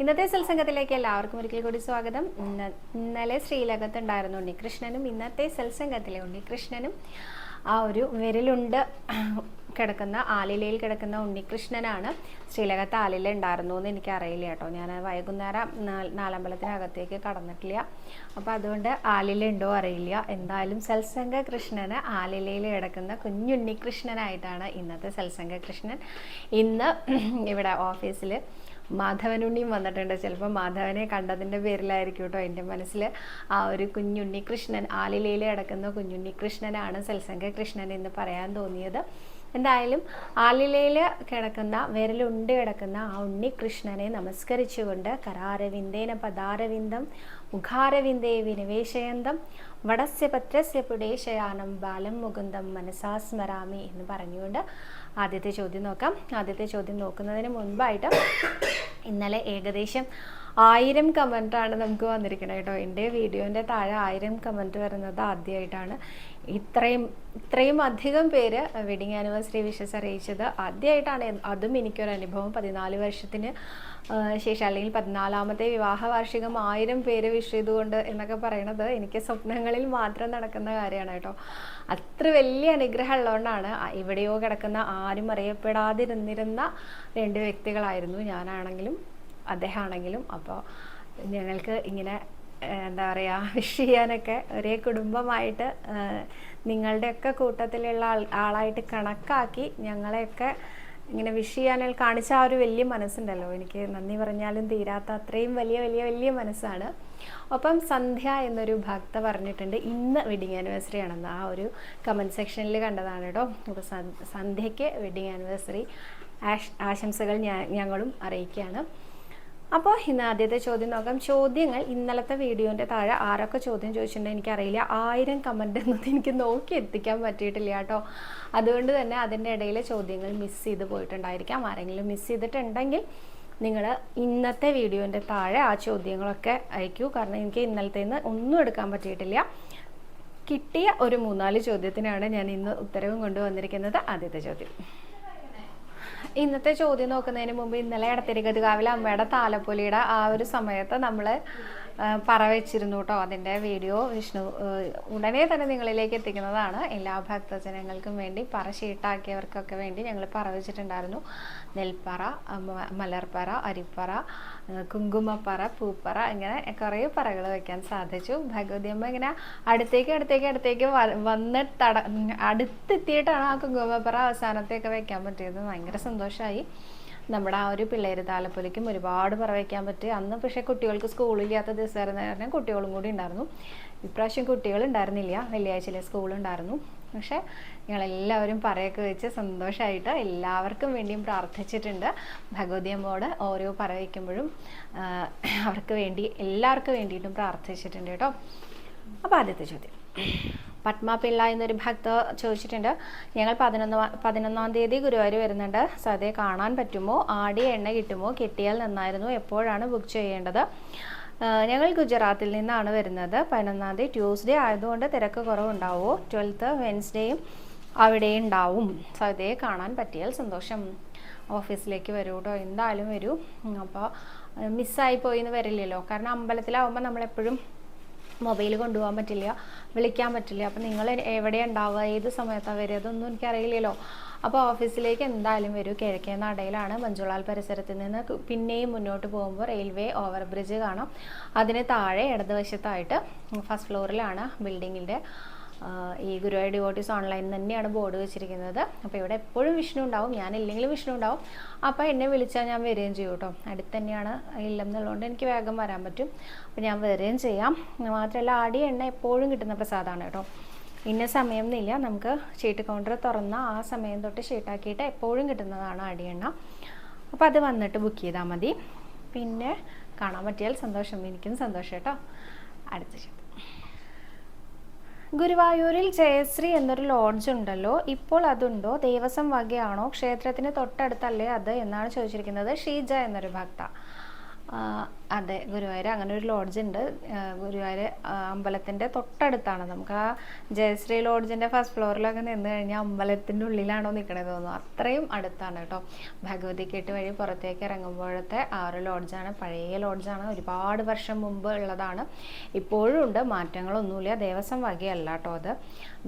ഇന്നത്തെ സത്സംഗത്തിലേക്ക് എല്ലാവർക്കും ഒരിക്കൽ കൂടി സ്വാഗതം. ഇന്ന- ഇന്നലെ ശ്രീലകത്തുണ്ടായിരുന്നു ഉണ്ണികൃഷ്ണനും ഇന്നത്തെ സത്സംഗത്തിലെ ഉണ്ണികൃഷ്ണനും. ആ ഒരു വിരലുണ്ട്. കിടക്കുന്ന ആലിലയിൽ കിടക്കുന്ന ഉണ്ണികൃഷ്ണനാണ് ശ്രീലകത്ത് ആലില ഉണ്ടായിരുന്നു എന്ന് എനിക്കറിയില്ല കേട്ടോ. ഞാൻ വൈകുന്നേരം നാലമ്പലത്തിനകത്തേക്ക് കടന്നിട്ടില്ല. അപ്പോൾ അതുകൊണ്ട് ആലില ഉണ്ടോ അറിയില്ല. എന്തായാലും സത്സംഗ കൃഷ്ണന് ആലിലയിൽ കിടക്കുന്ന കുഞ്ഞുണ്ണികൃഷ്ണനായിട്ടാണ് ഇന്നത്തെ സത്സംഗ കൃഷ്ണൻ ഇന്ന് ഇവിടെ ഓഫീസിൽ മാധവനുണ്ണിയും വന്നിട്ടുണ്ട്. ചിലപ്പോൾ മാധവനെ കണ്ടതിന്റെ പേരിലായിരിക്കും കേട്ടോ എന്റെ മനസ്സിൽ ആ ഒരു കുഞ്ഞുണ്ണി കൃഷ്ണൻ ആലിലയിൽ കിടക്കുന്ന കുഞ്ഞുണ്ണി കൃഷ്ണനാണ് സത്സംഗ കൃഷ്ണൻ എന്ന് പറയാൻ തോന്നിയത്. എന്തായാലും ആലിലയിൽ കിടക്കുന്ന വിരലുണ്ട് കിടക്കുന്ന ആ ഉണ്ണി കൃഷ്ണനെ നമസ്കരിച്ചുകൊണ്ട് കരാരവിന്ദേന പദാരവിന്ദം മുഖാരവിന്ദേ വിനിവേശയന്തം വടസ്യ പത്രസ്യ പുടേശയാനം ബാലം മുകുന്ദം മനസാസ്മരാമി എന്ന് പറഞ്ഞുകൊണ്ട് ആദ്യത്തെ ചോദ്യം നോക്കാം. ആദ്യത്തെ ചോദ്യം നോക്കുന്നതിന് മുൻപായിട്ട് ഇന്നലെ ഏകദേശം ആയിരം കമന്റാണ് നമുക്ക് വന്നിരിക്കുന്നത് കേട്ടോ. എന്റെ വീഡിയോന്റെ താഴെ ആയിരം കമന്റ് വരുന്നത് ആദ്യമായിട്ടാണ്. ഇത്രയും ഇത്രയും അധികം പേര് വെഡിങ് ആനിവേഴ്സറി വിഷസ് അറിയിച്ചത് ആദ്യമായിട്ടാണ്. അതും എനിക്കൊരു അനുഭവം. പതിനാല് വർഷത്തിന് ശേഷം അല്ലെങ്കിൽ പതിനാലാമത്തെ വിവാഹ വാർഷികം ആയിരം പേര് വിഷ് ചെയ്തുകൊണ്ട് എന്നൊക്കെ പറയണത് എനിക്ക് സ്വപ്നങ്ങളിൽ മാത്രം നടക്കുന്ന കാര്യമാണ് കേട്ടോ. അത്ര വലിയ അനുഗ്രഹം ഉള്ളതുകൊണ്ടാണ് എവിടെയോ കിടക്കുന്ന ആരും അറിയപ്പെടാതിരുന്നിരുന്ന രണ്ട് വ്യക്തികളായിരുന്നു ഞാനാണെങ്കിലും അദ്ദേഹമാണെങ്കിലും അപ്പോൾ ഞങ്ങൾക്ക് ഇങ്ങനെ എന്താ പറയുക വിഷ് ചെയ്യാനൊക്കെ ഒരേ കുടുംബമായിട്ട് നിങ്ങളുടെയൊക്കെ കൂട്ടത്തിലുള്ള ആൾ ആളായിട്ട് കണക്കാക്കി ഞങ്ങളെയൊക്കെ ഇങ്ങനെ വിഷ് ചെയ്യാൻ കാണിച്ച ആ ഒരു വലിയ മനസ്സുണ്ടല്ലോ. എനിക്ക് നന്ദി പറഞ്ഞാലും തീരാത്ത അത്രയും വലിയ വലിയ വലിയ മനസ്സാണ്. ഒപ്പം സന്ധ്യ എന്നൊരു ഭക്ത പറഞ്ഞിട്ടുണ്ട് ഇന്ന് വെഡിങ് ആനിവേഴ്സറി ആണെന്ന്. ആ ഒരു കമന്റ് സെക്ഷനിൽ കണ്ടതാണ് കേട്ടോ. അപ്പോൾ സന്ധ്യയ്ക്ക് വെഡിങ് ആനിവേഴ്സറി ആശംസകൾ ഞങ്ങളും അറിയിക്കുകയാണ്. അപ്പോൾ ഇന്ന് ആദ്യത്തെ ചോദ്യം നോക്കാം ചോദ്യങ്ങൾ ഇന്നലത്തെ വീഡിയോന്റെ താഴെ ആരൊക്കെ ചോദ്യം ചോദിച്ചിട്ടുണ്ടെങ്കിൽ എനിക്കറിയില്ല. ആയിരം കമന്റ് എന്നത് എനിക്ക് നോക്കി എത്തിക്കാൻ പറ്റിയിട്ടില്ല കേട്ടോ. അതുകൊണ്ട് തന്നെ അതിന്റെ ഇടയിലെ ചോദ്യങ്ങൾ മിസ് ചെയ്ത് പോയിട്ടുണ്ടായിരിക്കാം. ആരെങ്കിലും മിസ് ചെയ്തിട്ടുണ്ടെങ്കിൽ നിങ്ങൾ ഇന്നത്തെ വീഡിയോന്റെ താഴെ ആ ചോദ്യങ്ങളൊക്കെ അയക്കൂ. കാരണം എനിക്ക് ഇന്നലത്തെ നിന്ന് ഒന്നും എടുക്കാൻ പറ്റിയിട്ടില്ല. കിട്ടിയ ഒരു മൂന്നാൽ ചോദ്യത്തിനാണ് ഞാൻ ഇന്ന് ഉത്തരവും കൊണ്ടുവന്നിരിക്കുന്നത്. ആദ്യത്തെ ചോദ്യം. ഇന്നത്തെ ചോദ്യം നോക്കുന്നതിന് മുമ്പ് ഇന്നലെ ഇടത്തിരി കാവിലെ അമ്മയുടെ താലപ്പൊലിയുടെ ആ ഒരു സമയത്ത് നമ്മൾ പറ വെച്ചിരുന്നു കേട്ടോ അതിന്റെ വീഡിയോ വിഷ്ണു ഉടനെ തന്നെ നിങ്ങളിലേക്ക് എത്തിക്കുന്നതാണ്. എല്ലാ ഭക്തജനങ്ങൾക്കും വേണ്ടി പറ ഷീട്ടാക്കിയവർക്കൊക്കെ വേണ്ടി ഞങ്ങൾ പറ വെച്ചിട്ടുണ്ടായിരുന്നു നെൽപ്പറ മലർപ്പറ അരിപ്പറ കുങ്കുമപ്പറ പൂപ്പറ ഇങ്ങനെ കുറേ പറകൾ വയ്ക്കാൻ സാധിച്ചു. ഭഗവതി അമ്മ ഇങ്ങനെ അടുത്തേക്ക് അടുത്തേക്ക് അടുത്തേക്ക് വന്ന് തട അടുത്തെത്തിയിട്ടാണ് ആ കുങ്കുമപ്പറ അവസാനത്തെയൊക്കെ വയ്ക്കാൻ പറ്റിയത്. ഭയങ്കര സന്തോഷമായി നമ്മുടെ ആ ഒരു പിള്ളേർ താലപ്പൊലിക്കും ഒരുപാട് പറവയ്ക്കാൻ പറ്റി അന്ന് പക്ഷേ കുട്ടികൾക്ക് സ്കൂളില്ലാത്ത ദിവസമായിരുന്ന കാരണം കുട്ടികളും കൂടി ഉണ്ടായിരുന്നു. ഇപ്രാവശ്യം കുട്ടികൾ ഉണ്ടായിരുന്നില്ല. വെള്ളിയാഴ്ചയിലെ സ്കൂളുണ്ടായിരുന്നു പക്ഷേ ഞങ്ങളെല്ലാവരും പറയൊക്കെ വെച്ച് സന്തോഷമായിട്ട് എല്ലാവർക്കും വേണ്ടിയും പ്രാർത്ഥിച്ചിട്ടുണ്ട്. ഭഗവതി അമ്മയോട് ഓരോ പറ വയ്ക്കുമ്പോഴും അവർക്ക് വേണ്ടി എല്ലാവർക്കും വേണ്ടിയിട്ടും പ്രാർത്ഥിച്ചിട്ടുണ്ട് കേട്ടോ. അപ്പോൾ ആദ്യത്തെ ചോദ്യം. പത്മ പിള്ള എന്നൊരു ഭക്ത ചോദിച്ചിട്ടുണ്ട്. ഞങ്ങൾ പതിനൊന്ന് പതിനൊന്നാം തീയതി ഗുരുവായൂർ വരുന്നുണ്ട്. സതയെ കാണാൻ പറ്റുമോ? ആടി എണ്ണ കിട്ടുമോ? കിട്ടിയാൽ നന്നായിരുന്നു. എപ്പോഴാണ് ബുക്ക് ചെയ്യേണ്ടത്? ഞങ്ങൾ ഗുജറാത്തിൽ നിന്നാണ് വരുന്നത്. പതിനൊന്നാം തീയതി ട്യൂസ്ഡേ ആയതുകൊണ്ട് തിരക്ക് കുറവുണ്ടാവുമോ ട്വൽത്ത് വെൻസ്ഡേയും അവിടെ ഉണ്ടാവും. സതയെ കാണാൻ പറ്റിയാൽ സന്തോഷം. ഓഫീസിലേക്ക് വരൂ കേട്ടോ. എന്തായാലും വരൂ. അപ്പോൾ മിസ്സായി പോയി എന്ന് വരില്ലല്ലോ. കാരണം അമ്പലത്തിലാവുമ്പോൾ നമ്മളെപ്പോഴും മൊബൈൽ കൊണ്ടുപോകാൻ പറ്റില്ല വിളിക്കാൻ പറ്റില്ല. അപ്പം നിങ്ങൾ എവിടെ ഉണ്ടാവുക ഏത് സമയത്താണ് വരിക അതൊന്നും എനിക്കറിയില്ലല്ലോ. അപ്പോൾ ഓഫീസിലേക്ക് എന്തായാലും വരൂ. കിഴക്കേ നടയിലാണ് മഞ്ചുളാൽ പരിസരത്ത് നിന്ന് പിന്നെയും മുന്നോട്ട് പോകുമ്പോൾ റെയിൽവേ ഓവർ ബ്രിഡ്ജ് കാണാം. അതിന് താഴെ ഇടതുവശത്തായിട്ട് ഫസ്റ്റ് ഫ്ലോറിലാണ് ബിൽഡിങ്ങിന്റെ ഈ ഗുരുവായൂർ ഡിവോട്ടീസ് ഓൺലൈൻ തന്നെയാണ് ബോർഡ് വെച്ചിരിക്കുന്നത്. അപ്പോൾ ഇവിടെ എപ്പോഴും വിഷ്ണു ഉണ്ടാവും. ഞാനില്ലെങ്കിലും വിഷ്ണു ഉണ്ടാവും. അപ്പോൾ എന്നെ വിളിച്ചാൽ ഞാൻ വരികയും ചെയ്യും കേട്ടോ. അടുത്ത് തന്നെയാണ് ഇല്ലെന്നുള്ളതുകൊണ്ട് എനിക്ക് വേഗം വരാൻ പറ്റും. അപ്പോൾ ഞാൻ വരികയും ചെയ്യാം. മാത്രമല്ല ആടി എണ്ണ എപ്പോഴും കിട്ടുന്ന പ്രസാദമാണ് കേട്ടോ. ഇന്ന സമയം എന്നില്ല നമുക്ക് ഷീട്ട് കൗണ്ടർ തുറന്ന ആ സമയം തൊട്ട് ഷീട്ടാക്കിയിട്ട് എപ്പോഴും കിട്ടുന്നതാണ് ആടി എണ്ണ. അപ്പോൾ അത് വന്നിട്ട് ബുക്ക് ചെയ്താൽ മതി. പിന്നെ കാണാൻ പറ്റിയാൽ സന്തോഷം. എനിക്കും സന്തോഷം കേട്ടോ. അടുത്ത ചോദ്യം ഗുരുവായൂരിൽ ജയശ്രീ എന്നൊരു ലോഡ്ജ് ഉണ്ടല്ലോ. ഇപ്പോൾ അതുണ്ടോ? ദേവസ്വം വകയാണോ? ക്ഷേത്രത്തിന് തൊട്ടടുത്തല്ലേ അത്? എന്നാണ് ചോദിച്ചിരിക്കുന്നത് ഷീജ എന്നൊരു ഭക്ത. അതെ ഗുരുവായൂർ അങ്ങനെ ഒരു ലോഡ്ജ് ഉണ്ട്. ഗുരുവായൂർ അമ്പലത്തിന്റെ തൊട്ടടുത്താണ്. നമുക്ക് ആ ജയശ്രീ ലോഡ്ജിന്റെ ഫസ്റ്റ് ഫ്ലോറിലൊക്കെ നിന്ന് കഴിഞ്ഞാൽ അമ്പലത്തിന്റെ ഉള്ളിലാണോ നിൽക്കണത് തോന്നുന്നു. അത്രയും അടുത്താണ് കേട്ടോ. ഭഗവതി കേട്ട് വഴി പുറത്തേക്ക് ഇറങ്ങുമ്പോഴത്തെ ആ ഒരു ലോഡ്ജാണ് പഴയ ലോഡ്ജാണ് ഒരുപാട് വർഷം മുമ്പ് ഉള്ളതാണ്. ഇപ്പോഴും ഉണ്ട്. മാറ്റങ്ങളൊന്നുമില്ല. ദേവസ്വം വകയല്ല കേട്ടോ അത്.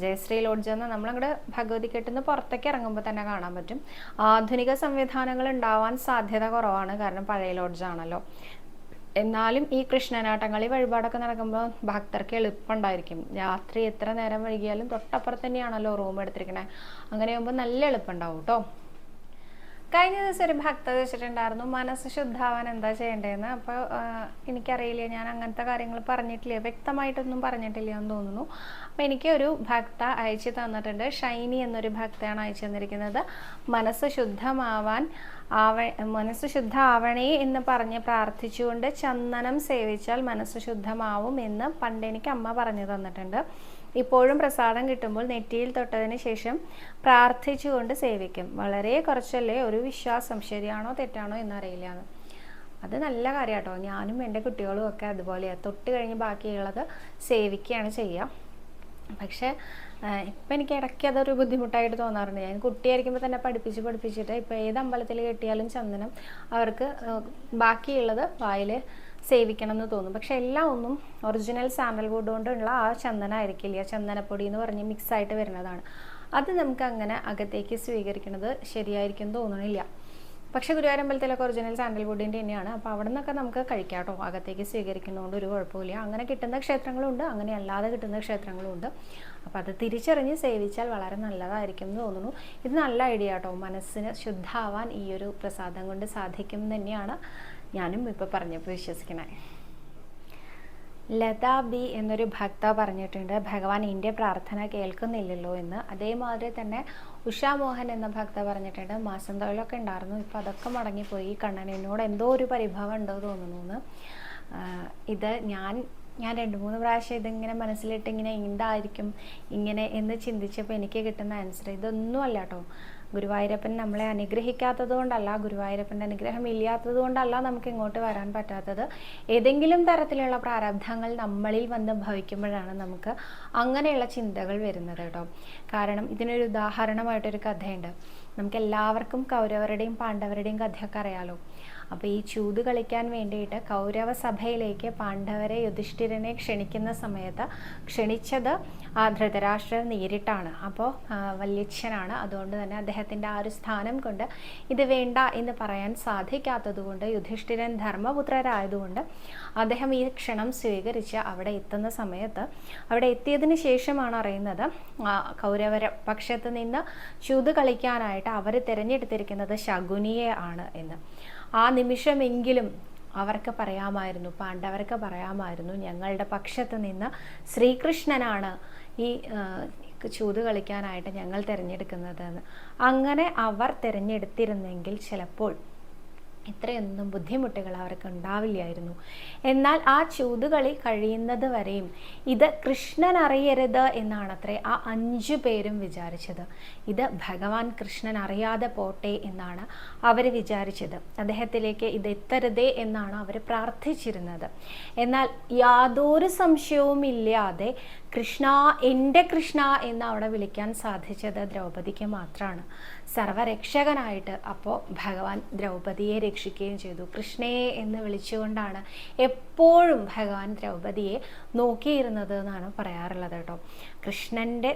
ജയശ്രീ ലോഡ്ജ് എന്ന് നമ്മളങ്ങോട്ട് ഭഗവതി കെട്ടിന്ന് പുറത്തേക്ക് ഇറങ്ങുമ്പോൾ തന്നെ കാണാൻ പറ്റും. ആധുനിക സംവിധാനങ്ങൾ ഉണ്ടാവാൻ സാധ്യത കുറവാണ്. കാരണം പഴയ ലോഡ്ജാണല്ലോ എന്നാലും ഈ കൃഷ്ണനാട്ടങ്ങളി വഴിപാടൊക്കെ നടക്കുമ്പോൾ ഭക്തർക്ക് എളുപ്പമുണ്ടായിരിക്കും. രാത്രി എത്ര നേരം വൈകിയാലും തൊട്ടപ്പുറത്ത് തന്നെയാണല്ലോ റൂം എടുത്തിരിക്കണേ. അങ്ങനെയാകുമ്പോൾ നല്ല എളുപ്പമുണ്ടാവും കേട്ടോ കഴിഞ്ഞ ദിവസം ഒരു ഭക്ത ചോദിച്ചിട്ടുണ്ടായിരുന്നു മനസ്സ് ശുദ്ധാവാൻ എന്താ ചെയ്യേണ്ടതെന്ന്. അപ്പോൾ എനിക്കറിയില്ല ഞാൻ അങ്ങനത്തെ കാര്യങ്ങൾ പറഞ്ഞിട്ടില്ല വ്യക്തമായിട്ടൊന്നും പറഞ്ഞിട്ടില്ല എന്ന് തോന്നുന്നു. അപ്പോൾ എനിക്ക് ഒരു ഭക്ത അയച്ചു തന്നിട്ടുണ്ട്. ഷൈനി എന്നൊരു ഭക്തയാണ് അയച്ചു തന്നിരിക്കുന്നത്. മനസ്സ് ശുദ്ധമാവാൻ ആവ മനസ്സ് ശുദ്ധ ആവണേ എന്ന് പറഞ്ഞ് പ്രാർത്ഥിച്ചുകൊണ്ട് ചന്ദനം സേവിച്ചാൽ മനസ്സ് ശുദ്ധമാവും എന്ന് പണ്ട് എനിക്ക് അമ്മ പറഞ്ഞു തന്നിട്ടുണ്ട്. ഇപ്പോഴും പ്രസാദം കിട്ടുമ്പോൾ നെറ്റിയിൽ തൊട്ടതിന് ശേഷം പ്രാർത്ഥിച്ചുകൊണ്ട് സേവിക്കും. വളരെ കുറച്ചല്ലേ? ഒരു വിശ്വാസം. ശരിയാണോ തെറ്റാണോ എന്നറിയില്ല അത് നല്ല കാര്യം കേട്ടോ ഞാനും എന്റെ കുട്ടികളും ഒക്കെ അതുപോലെയാണ് തൊട്ട് കഴിഞ്ഞ് ബാക്കിയുള്ളത് സേവിക്കുകയാണ് ചെയ്യുക പക്ഷേ ഇപ്പം എനിക്ക് ഇടയ്ക്ക് അതൊരു ബുദ്ധിമുട്ടായിട്ട് തോന്നാറുണ്ട്. ഞാൻ കുട്ടിയായിരിക്കുമ്പോൾ തന്നെ പഠിപ്പിച്ച് പഠിപ്പിച്ചിട്ട് ഇപ്പോൾ ഏത് അമ്പലത്തിൽ കിട്ടിയാലും ചന്ദനം അവർക്ക് ബാക്കിയുള്ളത് വായിൽ സേവിക്കണം എന്ന് തോന്നും. പക്ഷെ എല്ലാം ഒന്നും ഒറിജിനൽ സാൻഡൽവുഡ് കൊണ്ടുള്ള ആ ചന്ദന ആയിരിക്കില്ല ചന്ദനപ്പൊടി എന്ന് പറഞ്ഞ് മിക്സ് ആയിട്ട് വരുന്നതാണ്. അത് നമുക്ക് അങ്ങനെ അകത്തേക്ക് സ്വീകരിക്കുന്നത് ശരിയായിരിക്കും തോന്നണില്ല. പക്ഷേ ഗുരുവായൂർ അമ്പലത്തിലൊക്കെ ഒറിജിനൽ സാൻഡൽവുഡിന്റെ തന്നെയാണ്. അപ്പോൾ അവിടെ നിന്നൊക്കെ നമുക്ക് കഴിക്കാം കേട്ടോ. അകത്തേക്ക് സ്വീകരിക്കുന്നതുകൊണ്ട് ഒരു കുഴപ്പമില്ല അങ്ങനെ കിട്ടുന്ന ക്ഷേത്രങ്ങളുണ്ട്. അങ്ങനെ അല്ലാതെ കിട്ടുന്ന ക്ഷേത്രങ്ങളുണ്ട്. അപ്പോൾ അത് തിരിച്ചറിഞ്ഞ് സേവിച്ചാൽ വളരെ നല്ലതായിരിക്കും എന്ന് തോന്നുന്നു. ഇത് നല്ല ഐഡിയ കേട്ടോ. മനസ്സിന് ശുദ്ധാവാൻ ഈ ഒരു പ്രസാദം കൊണ്ട് സാധിക്കും തന്നെയാണ് ഞാനും ഇപ്പോൾ പറഞ്ഞപ്പോൾ വിശ്വസിക്കണേ. ലത ബി എന്നൊരു ഭക്ത പറഞ്ഞിട്ടുണ്ട് ഭഗവാൻ എന്റെ പ്രാർത്ഥന കേൾക്കുന്നില്ലല്ലോ എന്ന്. അതേമാതിരി തന്നെ ഉഷാ മോഹൻ എന്ന ഭക്ത പറഞ്ഞിട്ടുണ്ട് മാസം തൊഴിലൊക്കെ ഉണ്ടായിരുന്നു ഇപ്പോൾ അതൊക്കെ മുടങ്ങിപ്പോയി. കണ്ണൻ എന്നോട് എന്തോ ഒരു പരിഭവം ഉണ്ടോ തോന്നുന്നു എന്ന്. ഇത് ഞാൻ ഞാൻ രണ്ട് മൂന്ന് പ്രാവശ്യം ഇതിങ്ങനെ മനസ്സിലിട്ട് ഇങ്ങനെ എന്തായിരിക്കും ഇങ്ങനെ എന്ന് ചിന്തിച്ചപ്പോൾ എനിക്ക് കിട്ടുന്ന ആൻസർ ഇതൊന്നും അല്ല കേട്ടോ. ഗുരുവായൂരപ്പൻ നമ്മളെ അനുഗ്രഹിക്കാത്തത് കൊണ്ടല്ല ഗുരുവായൂരപ്പന്റെ അനുഗ്രഹം ഇല്ലാത്തത് കൊണ്ടല്ല നമുക്ക് ഇങ്ങോട്ട് വരാൻ പറ്റാത്തത്. ഏതെങ്കിലും തരത്തിലുള്ള പ്രാരബ്ധങ്ങൾ നമ്മളിൽ വന്ന് ഭവിക്കുമ്പോഴാണ് നമുക്ക് അങ്ങനെയുള്ള ചിന്തകൾ വരുന്നത് കേട്ടോ. കാരണം ഇതിനൊരു ഉദാഹരണമായിട്ടൊരു കഥയുണ്ട്. നമുക്ക് എല്ലാവർക്കും കൗരവരുടെയും പാണ്ഡവരുടെയും കഥയൊക്കെ അറിയാലോ. അപ്പോൾ ഈ ചൂത് കളിക്കാൻ വേണ്ടിയിട്ട് കൗരവ സഭയിലേക്ക് പാണ്ഡവരെ യുധിഷ്ഠിരനെ ക്ഷണിക്കുന്ന സമയത്ത് ക്ഷണിച്ചത് ആ ധൃതരാഷ്ട്രർ നേരിട്ടാണ്. അപ്പോൾ വല്യച്ഛനാണ്. അതുകൊണ്ട് തന്നെ അദ്ദേഹത്തിന്റെ ആ ഒരു സ്ഥാനം കൊണ്ട് ഇത് വേണ്ട എന്ന് പറയാൻ സാധിക്കാത്തതുകൊണ്ട് യുധിഷ്ഠിരൻ ധർമ്മപുത്രരായതുകൊണ്ട് അദ്ദേഹം ഈ ക്ഷണം സ്വീകരിച്ച് അവിടെ എത്തുന്ന സമയത്ത് അവിടെ എത്തിയതിന് ശേഷമാണ് അറിയുന്നത് കൗരവര പക്ഷത്ത് നിന്ന് ചൂത് കളിക്കാനായിട്ട് അവർ തിരഞ്ഞെടുത്തിരിക്കുന്നത് ശകുനിയെ ആണ് എന്ന്. ആ നിമിഷമെങ്കിലും അവർക്ക് പറയാമായിരുന്നു പാണ്ഡവർക്ക് പറയാമായിരുന്നു ഞങ്ങളുടെ പക്ഷത്ത് നിന്ന് ശ്രീകൃഷ്ണനാണ് ഈ ചൂത് കളിക്കാനായിട്ട് ഞങ്ങൾ തിരഞ്ഞെടുക്കുന്നതെന്ന്. അങ്ങനെ അവർ തിരഞ്ഞെടുത്തിരുന്നെങ്കിൽ ചിലപ്പോൾ ഇത്രയൊന്നും ബുദ്ധിമുട്ടുകൾ അവർക്ക് ഉണ്ടാവില്ലായിരുന്നു. എന്നാൽ ആ ചൂതുകളി കഴിയുന്നത് വരെയും ഇത് കൃഷ്ണൻ അറിയരുത് എന്നാണ് അത്രേ ആ അഞ്ചു പേരും വിചാരിച്ചത്. ഇത് ഭഗവാൻ കൃഷ്ണൻ അറിയാതെ പോട്ടെ എന്നാണ് അവർ വിചാരിച്ചത്. അദ്ദേഹത്തിലേക്ക് ഇത് എത്തരുതേ എന്നാണ് അവർ പ്രാർത്ഥിച്ചിരുന്നത്. എന്നാൽ യാതൊരു സംശയവും ഇല്ലാതെ കൃഷ്ണ എന്റെ കൃഷ്ണ എന്ന് അവിടെ വിളിക്കാൻ സാധിച്ചത് ദ്രൗപദിക്ക് മാത്രമാണ് സർവരക്ഷകനായിട്ട് അപ്പോൾ ഭഗവാൻ ദ്രൗപദിയെ രക്ഷിക്കുകയും ചെയ്തു. കൃഷ്ണയെ എന്ന് വിളിച്ചുകൊണ്ടാണ് എപ്പോഴും ഭഗവാൻ ദ്രൗപദിയെ നോക്കിയിരുന്നത് എന്നാണ് പറയാറുള്ളത് കേട്ടോ. കൃഷ്ണന്റെ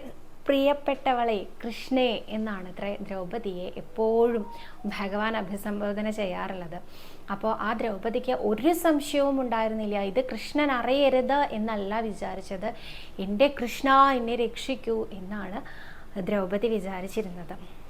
പ്രിയപ്പെട്ടവളെ കൃഷ്ണേ എന്നാണ് ദ്രൗപദിയെ എപ്പോഴും ഭഗവാൻ അഭിസംബോധന ചെയ്യാറുള്ളത്. അപ്പോൾ ആ ദ്രൗപദിക്ക് ഒരു സംശയവും ഉണ്ടായിരുന്നില്ല. ഇത് കൃഷ്ണൻ അറിയരുത് എന്നല്ല വിചാരിച്ചത്. എന്റെ കൃഷ്ണ എന്നെ രക്ഷിക്കൂ എന്നാണ് ദ്രൗപദി വിചാരിച്ചിരുന്നത്.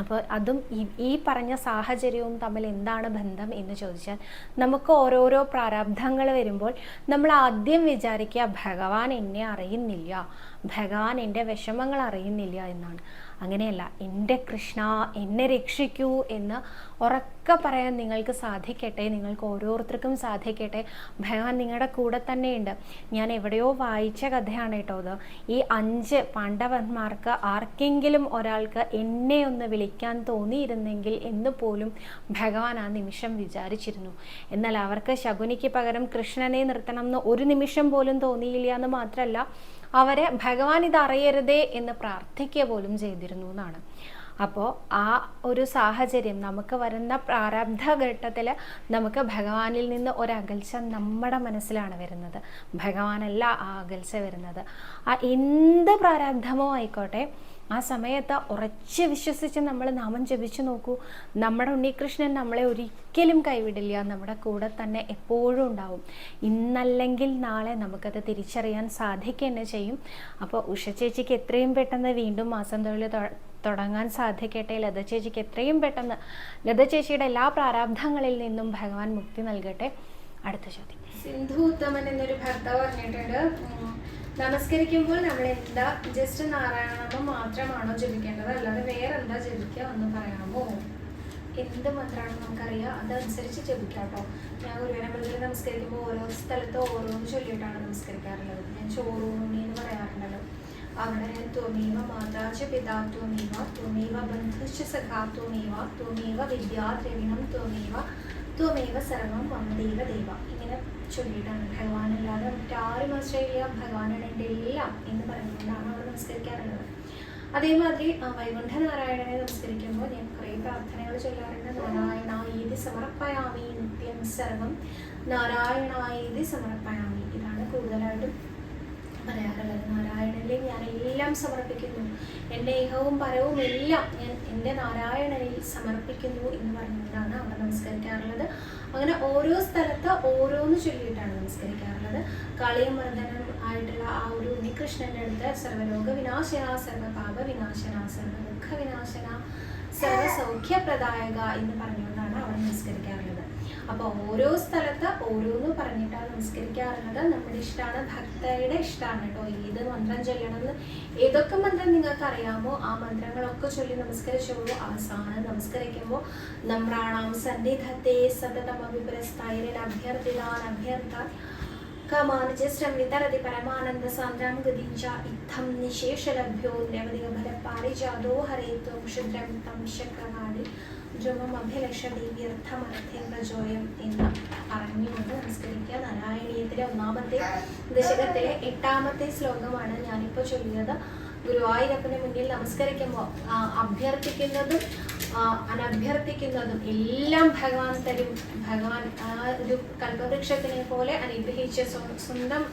അപ്പോൾ അതും ഈ ഈ പറഞ്ഞ സാഹചര്യവും തമ്മിൽ എന്താണ് ബന്ധം എന്ന് ചോദിച്ചാൽ നമുക്ക് ഓരോരോ പ്രാരബ്ധങ്ങൾ വരുമ്പോൾ നമ്മൾ ആദ്യം വിചാരിക്കുക ഭഗവാൻ എന്നെ അറിയുന്നില്ല. ഭഗവാൻ എന്റെ വിഷമങ്ങൾ അറിയുന്നില്ല എന്നാണ്. അങ്ങനെയല്ല എന്റെ കൃഷ്ണ എന്നെ രക്ഷിക്കൂ എന്ന് ഉറക്കെ പറയാൻ നിങ്ങൾക്ക് സാധിക്കട്ടെ നിങ്ങൾക്ക് ഓരോരുത്തർക്കും സാധിക്കട്ടെ. ഭഗവാൻ നിങ്ങളുടെ കൂടെ തന്നെയുണ്ട്. ഞാൻ എവിടെയോ വായിച്ച കഥയാണ് കേട്ടോ അത് ഈ അഞ്ച് പാണ്ഡവന്മാർക്ക് ആർക്കെങ്കിലും ഒരാൾക്ക് എന്നെ ഒന്ന് വിളിക്കാൻ തോന്നിയിരുന്നെങ്കിൽ എന്ന് പോലും ഭഗവാൻ ആ നിമിഷം വിചാരിച്ചിരുന്നു. എന്നാൽ അവർക്ക് ശകുനിക്ക് പകരം കൃഷ്ണനെ നിർത്തണം എന്ന് ഒരു നിമിഷം പോലും തോന്നിയില്ല എന്ന് മാത്രമല്ല അവരെ ഭഗവാൻ ഇത് അറിയരുതേ എന്ന് പ്രാർത്ഥിക്കുക പോലും ചെയ്തിരുന്നു എന്നാണ്. അപ്പോൾ ആ ഒരു സാഹചര്യം നമുക്ക് വരുന്ന പ്രാരബ്ധ ഘട്ടത്തിൽ നമുക്ക് ഭഗവാനിൽ നിന്ന് ഒരകൽച്ച നമ്മുടെ മനസ്സിലാണ് വരുന്നത്. ഭഗവാനല്ല ആ അകൽച്ച വരുന്നത്. ആ എന്ത് പ്രാരബ്ധമോ ആയിക്കോട്ടെ ആ സമയത്ത് ഉറച്ച് വിശ്വസിച്ച് നമ്മൾ നാമം ജപിച്ചു നോക്കൂ. നമ്മുടെ ഉണ്ണികൃഷ്ണൻ നമ്മളെ ഒരിക്കലും കൈവിടില്ല. നമ്മുടെ കൂടെ തന്നെ എപ്പോഴും ഉണ്ടാവും. ഇന്നല്ലെങ്കിൽ നാളെ നമുക്കത് തിരിച്ചറിയാൻ സാധിക്കുക ചെയ്യും. അപ്പോൾ ഉഷ ചേച്ചിക്ക് എത്രയും പെട്ടെന്ന് വീണ്ടും മാസം തൊഴിൽ തുടങ്ങാൻ സാധിക്കട്ടെ. ലത ചേച്ചിക്ക് എത്രയും പെട്ടെന്ന് ലത ചേച്ചിയുടെ എല്ലാ പ്രാരാബ്ധങ്ങളിൽ നിന്നും ഭഗവാൻ മുക്തി നൽകട്ടെ. അടുത്ത ചോദ്യം. സിന്ധു ഉത്തമൻ എന്നൊരു ഭർത്താവ് പറഞ്ഞിട്ടുണ്ട്. നമസ്കരിക്കുമ്പോൾ നമ്മൾ എന്താ ജസ്റ്റ് നാരായണനാമം മാത്രമാണോ ജപിക്കേണ്ടത്? അല്ലാതെ വേറെ എന്താ ജപിക്കുക എന്ന് പറയാമോ? എന്ത് മന്ത്രമാണെന്ന് നമുക്കറിയാം? അതനുസരിച്ച് ജപിക്കാം കേട്ടോ. ഞാൻ വിളിച്ചു നമസ്കരിക്കുമ്പോൾ ഓരോ സ്ഥലത്ത് ഓരോന്ന് ചൊല്ലിയിട്ടാണ് നമസ്കരിക്കാറുള്ളത്. ഞാൻ ചോറൂണി എന്ന് പറയാറുണ്ടല്ലോ. അവിടെ തുമീവ മാതാജ പിതാ തുമീവ തുമീവ ബന്ധുശ്ച സഖാ തുമീവ തുമീവ വിദ്യാദ്രവിണം തുമീവ ത്വമേവ സർവം മമദേവ ദേവ. ചൊല്ലിയിട്ടാണ് ഭഗവാനല്ലാതെ മറ്റാരും ആശ്രയില്ല ഭഗവാനാണ് എന്റെ എല്ലാം എന്ന് പറഞ്ഞുകൊണ്ടാണ് അവർ നമസ്കരിക്കാറുള്ളത് അതേമാതിരി വൈകുണ്ഠ നാരായണനെ നമസ്കരിക്കുമ്പോൾ ഞാൻ കുറേ പ്രാർത്ഥനകൾ ചൊല്ലാറുണ്ട്. നാരായണ ഏത് സമർപ്പയാമി നിത്യം സർവം നാരായണ ഏത് സമർപ്പയാമി. ഇതാണ് കൂടുതലായിട്ടും പറയാറുള്ളത്. നാരായണനിലെ ഞാൻ എല്ലാം സമർപ്പിക്കുന്നു. എന്റെ ഇഹവും പരവും എല്ലാം ഞാൻ എന്റെ നാരായണനിൽ സമർപ്പിക്കുന്നു എന്ന് പറഞ്ഞുകൊണ്ടാണ് അവർ നമസ്കരിക്കാറുള്ളത് അങ്ങനെ ഓരോ സ്ഥലത്ത് ഓരോന്ന് ചൊല്ലിയിട്ടാണ് നമസ്കരിക്കാറുള്ളത്. കാളിയമർദ്ദനം ആയിട്ടുള്ള ആ ഒരു ഉണ്ണികൃഷ്ണന്റെ അടുത്ത് സർവലോക വിനാശന സർവ പാപ വിനാശന സർവ ദുഃഖ വിനാശന സർവ സൗഖ്യപ്രദായക എന്ന് പറഞ്ഞുകൊണ്ടാണ് അവിടെ നമസ്കരിക്കാറുള്ളത്. അപ്പോൾ ഓരോ സ്ഥലത്ത് ഓരോന്ന് പറഞ്ഞിട്ടാണ് നമസ്കരിക്കാറുള്ളത്. നമ്മുടെ ഇഷ്ടമാണ് ഭക്തയുടെ ഇഷ്ടമാണ് കേട്ടോ. ഏത് മന്ത്രം ചൊല്ലണമെന്ന് ഏതൊക്കെ മന്ത്രം നിങ്ങൾക്ക് അറിയാമോ ആ മന്ത്രങ്ങളൊക്കെ ചൊല്ലി നമസ്കരിച്ചോളൂ. അവസാനം നമസ്കരിക്കുമ്പോൾ നമ്രാണാം സന്നിധത്തെ സതതം അഭിപ്രസ്ഥായിരൻ അഭ്യർത്ഥിതാൻ അഭ്യർത്ഥാൻ കമാനുജസ്രം വിതരതി പരമാനന്ദ സാന്ദ്രം ഗതിഞ്ച ഇത്തം നിശേഷലഭ്യോ നിരവധിക ഫല പാരിജാതോ ഹരേത്വം ക്ഷുദ്രം തം ശക്രകാളി ധ്രുവം അഭിലഷതി വ്യർത്ഥമനർത്ഥേന്ദ്രജോയം എന്ന് പറഞ്ഞുകൊണ്ട് നമസ്കരിക്കുക നാരായണീയത്തിലെ ഒന്നാമത്തെ ദശകത്തിലെ എട്ടാമത്തെ ശ്ലോകമാണ് ഞാനിപ്പോൾ ചൊല്ലിയത് ഗുരുവായൂരപ്പന് മുന്നിൽ നമസ്കരിക്കുമ്പോൾ അഭ്യർത്ഥിക്കുന്നതും അനഭ്യർത്ഥിക്കുന്നതും എല്ലാം ഭഗവാൻ തരും. ഭഗവാൻ ആ ഒരു കൽപ്പവൃക്ഷത്തിനെ പോലെ അനുഗ്രഹിച്ച് സ്വ- സ്വന്തം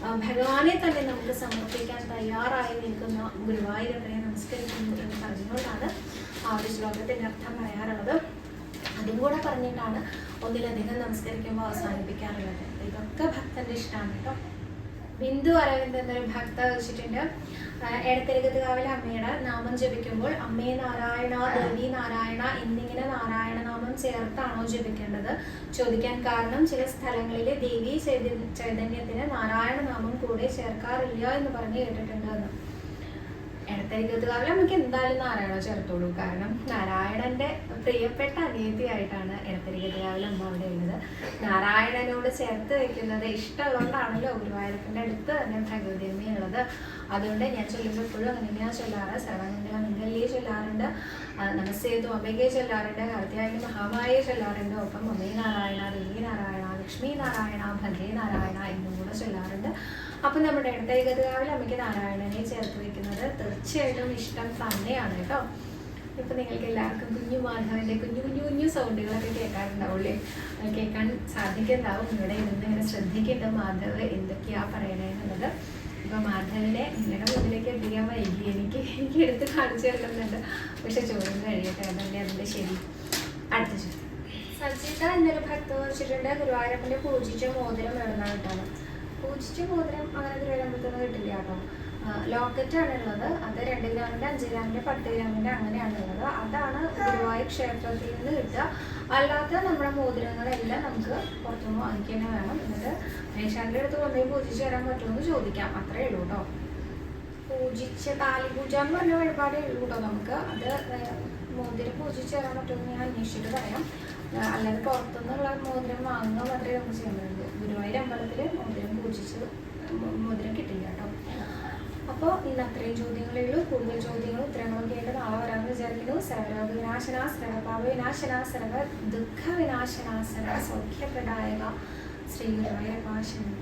ഭഗവാനെ തന്നെ നമുക്ക് സമർപ്പിക്കാൻ തയ്യാറായി നിൽക്കുന്ന ഗുരുവായൂരപ്പനെ നമസ്കരിക്കുന്നു എന്ന് പറഞ്ഞുകൊണ്ടാണ് ആ ഒരു ശ്ലോകത്തിന്റെ അർത്ഥം പറയാറുള്ളത്. അതും കൂടെ പറഞ്ഞിട്ടാണ് ഒന്നിലധികം നമസ്കരിക്കുമ്പോൾ അവസാനിപ്പിക്കാറുള്ളത്. ഇതൊക്കെ ഭക്തന്റെ ഇഷ്ടമാണ് കേട്ടോ. ബിന്ദു അരവിന്ദ് എന്നൊരു ഭക്ത വെച്ചിട്ടുണ്ട്. എടത്തിരകത്തുകാവിലെ അമ്മയുടെ നാമം ജപിക്കുമ്പോൾ അമ്മേ നാരായണ ദേവി നാരായണ എന്നിങ്ങനെ നാരായണ നാമം ചേർത്താണോ ജപിക്കേണ്ടത്? ചോദിക്കാൻ കാരണം ചില സ്ഥലങ്ങളിൽ ദേവി ചൈതന്യ- ചൈതന്യത്തിന് നാരായണ നാമം കൂടെ ചേർക്കാറില്ല എന്ന് പറഞ്ഞ് കേട്ടിട്ടുണ്ട് എന്ന് എടത്തരിക്കത്തുകാവിലെ നമുക്ക് എന്തായാലും നാരായണ ചേർത്തോളൂ. കാരണം നാരായണന്റെ പ്രിയപ്പെട്ട അനിയത്തിയായിട്ടാണ് എടത്തരിക്കത്തുകാവിലെ അമ്മ അവിടെ ഉള്ളത്. നാരായണനോട് ചേർത്ത് വെക്കുന്നത് ഇഷ്ടമുള്ളതുകൊണ്ടാണല്ലോ ഗുരുവായൂരപ്പന്റെ അടുത്ത് തന്നെ ഭഗവതി അമ്മയുള്ളത്. അതുകൊണ്ട് ഞാൻ ചൊല്ലുമ്പോൾ എപ്പോഴും അങ്ങനെ തന്നെയാണ് ചൊല്ലാറ്. സർവമംഗല മംഗല്യെ ചൊല്ലാറുണ്ട്. നമസ്തേതു അമ്മയ്ക്ക് ചൊല്ലാറുണ്ട്. കാർത്തിയായി മഹാമായ ചൊല്ലാറുണ്ട്. ഒപ്പം അമ്മേ നാരായണ ദേവി നാരായണ ലക്ഷ്മി നാരായണ ഭദ്രേ നാരായണ എന്നും കൂടെ ചൊല്ലാറുണ്ട്. അപ്പം നമ്മുടെ ഇടത്തൈകതുകാവിൽ അമ്മയ്ക്ക് നാരായണനെ ചേർത്ത് വെക്കുന്നത് തീർച്ചയായിട്ടും ഇഷ്ടം തന്നെയാണ് കേട്ടോ. ഇപ്പൊ നിങ്ങൾക്ക് എല്ലാവർക്കും കുഞ്ഞു മാധവന്റെ കുഞ്ഞു കുഞ്ഞു കുഞ്ഞു സൗണ്ടുകളൊക്കെ കേൾക്കാറുണ്ടാവുള്ളേ. കേൾക്കാൻ സാധിക്കുന്നുണ്ടാവും. ഇവിടെ ഇരുന്ന് ഇങ്ങനെ ശ്രദ്ധിക്കേണ്ട മാധവ് എന്തൊക്കെയാ പറയണേ എന്നുള്ളത്. ഇപ്പൊ മാധവനെ നിങ്ങളുടെ മുന്നിലേക്ക് എത്തിക്കാൻ വൈകി. എനിക്ക് എനിക്ക് എടുത്ത് കാണിച്ചു തരുന്നുണ്ട്. പക്ഷെ ചോദ്യം കഴിയട്ടെ അതല്ലേ അതിന്റെ ശരി. അടുത്ത ചോദ്യം സജിത എന്നൊരു ഭക്ത വെച്ചിട്ടുണ്ട് ഗുരുവായൂരപ്പന്റെ പൂജിച്ച മോതിരം വേണമെന്നാണ് പൂജിച്ച മോതിരം അങ്ങനെ തിരുവനന്തപുരത്തുനിന്ന് കിട്ടില്ല കേട്ടോ. ലോക്കറ്റാണ് ഉള്ളത് അത് രണ്ട് ഗ്രാമിന്റെ അഞ്ച് ഗ്രാമിന്റെ പത്ത് ഗ്രാമിന്റെ അങ്ങനെയാണ് ഉള്ളത് അതാണ് ഗുരുവായൂർ ക്ഷേത്രത്തിൽ നിന്ന് കിട്ടുക. അല്ലാത്ത നമ്മുടെ മോതിരങ്ങളെല്ലാം നമുക്ക് പുറത്തുനിന്ന് വാങ്ങിക്കുന്നത് വേണം. എന്നിട്ട് മേശാന്റെ അടുത്ത് കൊണ്ടുപോയി പൂജിച്ച് തരാൻ പറ്റുമെന്ന് ചോദിക്കാം. അത്രേ ഉള്ളൂ കേട്ടോ. പൂജിച്ച താലി പൂജ എന്ന് പറഞ്ഞ വഴിപാടേ ഉള്ളൂ കേട്ടോ നമുക്ക്. അത് മോതിരം പൂജിച്ച് തരാൻ പറ്റുമെന്ന് ഞാൻ അന്വേഷിച്ചിട്ട് പറയാം. അല്ലാതെ പുറത്തുനിന്നുള്ള മോതിരം വാങ്ങുക മാത്രമേ നമുക്ക് ചെയ്യാൻ പറ്റുള്ളൂ. ഗുരുവായൂർ അമ്പലത്തിൽ മോതിരം പൂജിച്ച് മോതിരം കിട്ടില്ല കേട്ടോ. അപ്പോൾ ഇന്ന് അത്രയും ചോദ്യങ്ങളേ ഉള്ളൂ. കൂടുതൽ ചോദ്യങ്ങളും ഉത്തരങ്ങളൊക്കെ ആയിട്ട് നാളെ വരാമെന്ന് വിചാരിക്കുന്നു. സർവരോഗ വിനാശന സർവപാപ വിനാശന സർവ ദുഃഖ വിനാശന സർവ സൗഖ്യപ്രദായക ശ്രീ ഗുരുവായൂരപ്പാശനം